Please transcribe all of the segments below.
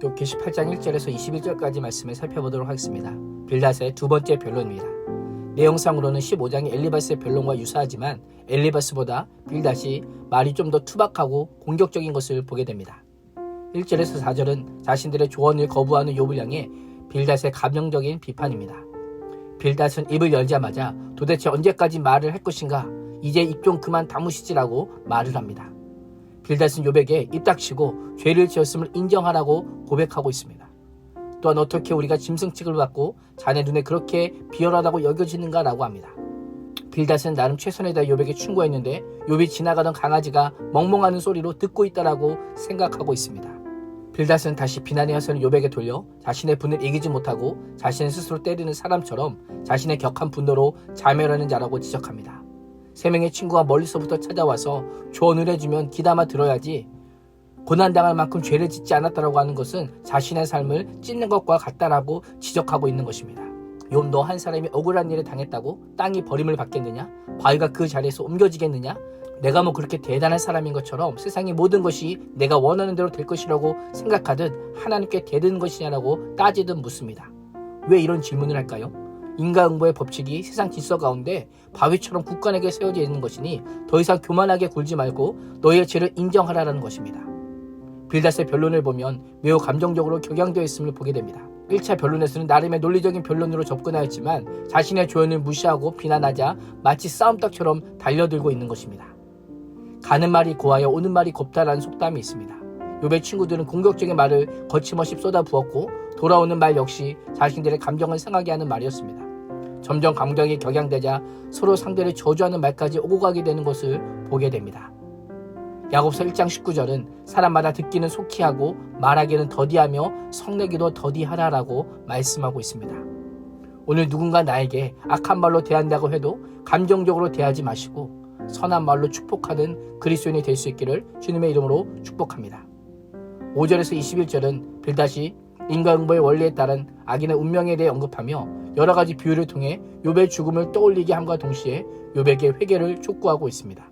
욥기 18장 1절에서 21절까지 말씀을 살펴보도록 하겠습니다. 빌닷의 두 번째 변론입니다. 내용상으로는 15장의 엘리바스의 변론과 유사하지만 엘리바스보다 빌닷이 말이 좀 더 투박하고 공격적인 것을 보게 됩니다. 1절에서 4절은 자신들의 조언을 거부하는 욥을 향해 빌닷의 감정적인 비판입니다. 빌닷은 입을 열자마자 도대체 언제까지 말을 할 것인가? 이제 입 좀 그만 다무시지라고 말을 합니다. 빌닷은 욥에게 입 닥치고 죄를 지었음을 인정하라고 고백하고 있습니다. 또한 어떻게 우리가 짐승 을 받고 자네 눈에 그렇게 비열하다고 여겨지는가라고 합니다. 빌닷은 나름 최선을 다해 욥에게 충고했는데 욥이 지나가던 강아지가 멍멍하는 소리로 듣고 있다라고 생각하고 있습니다. 빌닷은 다시 비난의 화살을 욥에게 돌려 자신의 분을 이기지 못하고 자신을 스스로 때리는 사람처럼 자신의 격한 분노로 자멸하는 자라고 지적합니다. 세 명의 친구가 멀리서부터 찾아와서 조언을 해주면 귀담아 들어야지 고난당할 만큼 죄를 짓지 않았다라고 하는 것은 자신의 삶을 찢는 것과 같다라고 지적하고 있는 것입니다. 욥너 한 사람이 억울한 일을 당했다고 땅이 버림을 받겠느냐? 바위가 그 자리에서 옮겨지겠느냐? 내가 뭐 그렇게 대단한 사람인 것처럼 세상의 모든 것이 내가 원하는 대로 될 것이라고 생각하듯 하나님께 대든 것이냐라고 따지듯 묻습니다. 왜 이런 질문을 할까요? 인과응보의 법칙이 세상 질서 가운데 바위처럼 국간에게 세워져 있는 것이니 더 이상 교만하게 굴지 말고 너희의 죄를 인정하라는 것입니다. 빌닷의 변론을 보면 매우 감정적으로 격양되어 있음을 보게 됩니다. 1차 변론에서는 나름의 논리적인 변론으로 접근하였지만 자신의 조언을 무시하고 비난하자 마치 싸움닭처럼 달려들고 있는 것입니다. 가는 말이 고하여 오는 말이 곱다라는 속담이 있습니다. 요배 친구들은 공격적인 말을 거침없이 쏟아부었고 돌아오는 말 역시 자신들의 감정을 상하게 하는 말이었습니다. 점점 감정이 격양되자 서로 상대를 저주하는 말까지 오고 가게 되는 것을 보게 됩니다. 야곱서 1장 19절은 사람마다 듣기는 속히 하고 말하기는 더디하며 성내기도 더디하라라고 말씀하고 있습니다. 오늘 누군가 나에게 악한 말로 대한다고 해도 감정적으로 대하지 마시고 선한 말로 축복하는 그리스도인이 될 수 있기를 주님의 이름으로 축복합니다. 5절에서 21절은 빌다시 인과응보의 원리에 따른 악인의 운명에 대해 언급하며 여러 가지 비유를 통해 욥의 죽음을 떠올리게 함과 동시에 욥에게 회개를 촉구하고 있습니다.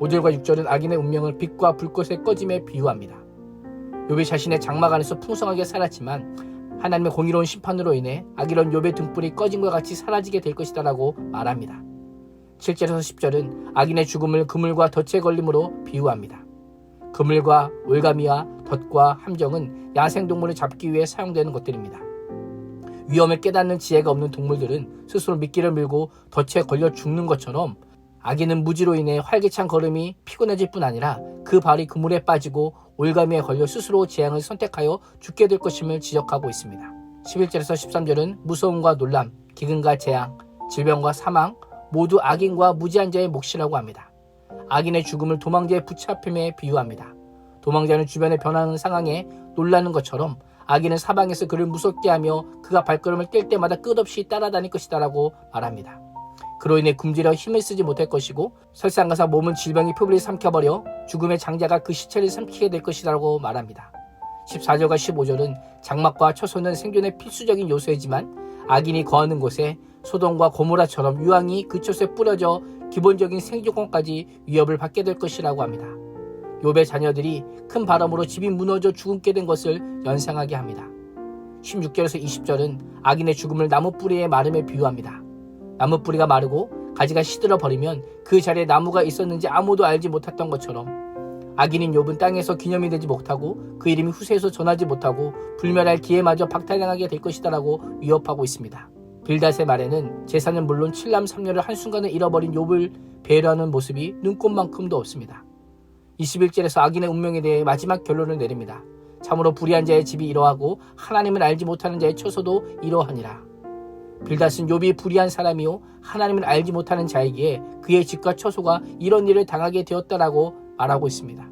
5절과 6절은 악인의 운명을 빛과 불꽃의 꺼짐에 비유합니다. 욥이 자신의 장막 안에서 풍성하게 살았지만 하나님의 공의로운 심판으로 인해 악이런 욥의 등불이 꺼짐과 같이 사라지게 될 것이다라고 말합니다. 7절에서 10절은 악인의 죽음을 그물과 덫에 걸림으로 비유합니다. 그물과 올가미와 덫과 함정은 야생동물을 잡기 위해 사용되는 것들입니다. 위험을 깨닫는 지혜가 없는 동물들은 스스로 미끼를 밀고 덫에 걸려 죽는 것처럼 아기는 무지로 인해 활기찬 걸음이 피곤해질 뿐 아니라 그 발이 그물에 빠지고 올가미에 걸려 스스로 재앙을 선택하여 죽게 될 것임을 지적하고 있습니다. 11절에서 13절은 무서움과 놀람, 기근과 재앙, 질병과 사망, 모두 악인과 무지한 자의 몫이라고 합니다. 악인의 죽음을 도망자의 붙잡힘에 비유합니다. 도망자는 주변의 변하는 상황에 놀라는 것처럼 악인은 사방에서 그를 무섭게 하며 그가 발걸음을 뗄 때마다 끝없이 따라다닐 것이다라고 말합니다. 그로 인해 굶주려 힘을 쓰지 못할 것이고 설상가사 몸은 질병이 표를 삼켜버려 죽음의 장자가 그 시체를 삼키게 될 것이라고 말합니다. 14절과 15절은 장막과 처소는 생존의 필수적인 요소이지만 악인이 거하는 곳에 소돔과 고모라처럼 유황이 그 처소에 뿌려져 기본적인 생존권까지 위협을 받게 될 것이라고 합니다. 욥의 자녀들이 큰 바람으로 집이 무너져 죽게 된 것을 연상하게 합니다. 16절에서 20절은 악인의 죽음을 나무 뿌리의 마름에 비유합니다. 나무 뿌리가 마르고 가지가 시들어 버리면 그 자리에 나무가 있었는지 아무도 알지 못했던 것처럼 악인인 욥은 땅에서 기념이 되지 못하고 그 이름이 후세에서 전하지 못하고 불멸할 기회마저 박탈당하게 될 것이다라고 위협하고 있습니다. 빌닷의 말에는 재산은 물론 칠남 삼녀를 한순간에 잃어버린 욥을 배려하는 모습이 눈꽃만큼도 없습니다. 21절에서 악인의 운명에 대해 마지막 결론을 내립니다. 참으로 불의한 자의 집이 이러하고 하나님을 알지 못하는 자의 처소도 이러하니라. 빌닷은 욥이 불의한 사람이요 하나님을 알지 못하는 자이기에 그의 집과 처소가 이런 일을 당하게 되었다라고 말하고 있습니다.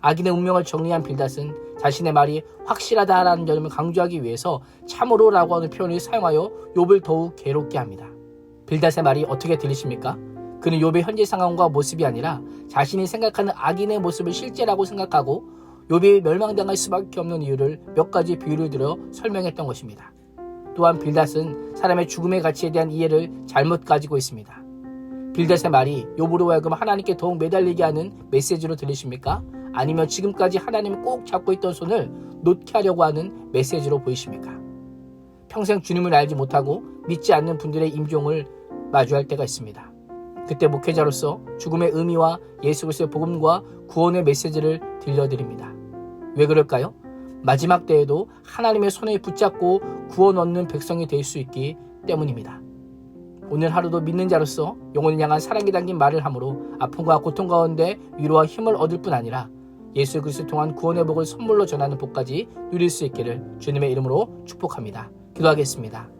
악인의 운명을 정리한 빌닷은 자신의 말이 확실하다라는 점을 강조하기 위해서 참으로라고 하는 표현을 사용하여 욥을 더욱 괴롭게 합니다. 빌닷의 말이 어떻게 들리십니까? 그는 욥의 현재 상황과 모습이 아니라 자신이 생각하는 악인의 모습을 실제라고 생각하고 욥이 멸망당할 수밖에 없는 이유를 몇 가지 비유를 들어 설명했던 것입니다. 또한 빌닷은 사람의 죽음의 가치에 대한 이해를 잘못 가지고 있습니다. 빌닷의 말이 욥으로 하여금 하나님께 더욱 매달리게 하는 메시지로 들리십니까? 아니면 지금까지 하나님이 꼭 잡고 있던 손을 놓게 하려고 하는 메시지로 보이십니까? 평생 주님을 알지 못하고 믿지 않는 분들의 임종을 마주할 때가 있습니다. 그때 목회자로서 죽음의 의미와 예수 그리스도의 복음과 구원의 메시지를 들려드립니다. 왜 그럴까요? 마지막 때에도 하나님의 손에 붙잡고 구원 얻는 백성이 될 수 있기 때문입니다. 오늘 하루도 믿는 자로서 영혼을 향한 사랑이 담긴 말을 함으로 아픔과 고통 가운데 위로와 힘을 얻을 뿐 아니라 예수 그리스도 통한 구원의 복을 선물로 전하는 복까지 누릴 수 있기를 주님의 이름으로 축복합니다. 기도하겠습니다.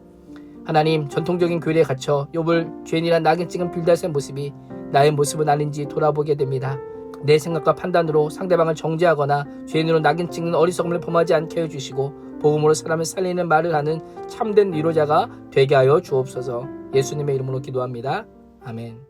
하나님 전통적인 교리에 갇혀 욥을 죄인이란 낙인 찍은 빌닷의 모습이 나의 모습은 아닌지 돌아보게 됩니다. 내 생각과 판단으로 상대방을 정죄하거나 죄인으로 낙인 찍는 어리석음을 범하지 않게 해주시고 복음으로 사람을 살리는 말을 하는 참된 위로자가 되게 하여 주옵소서 예수님의 이름으로 기도합니다. 아멘.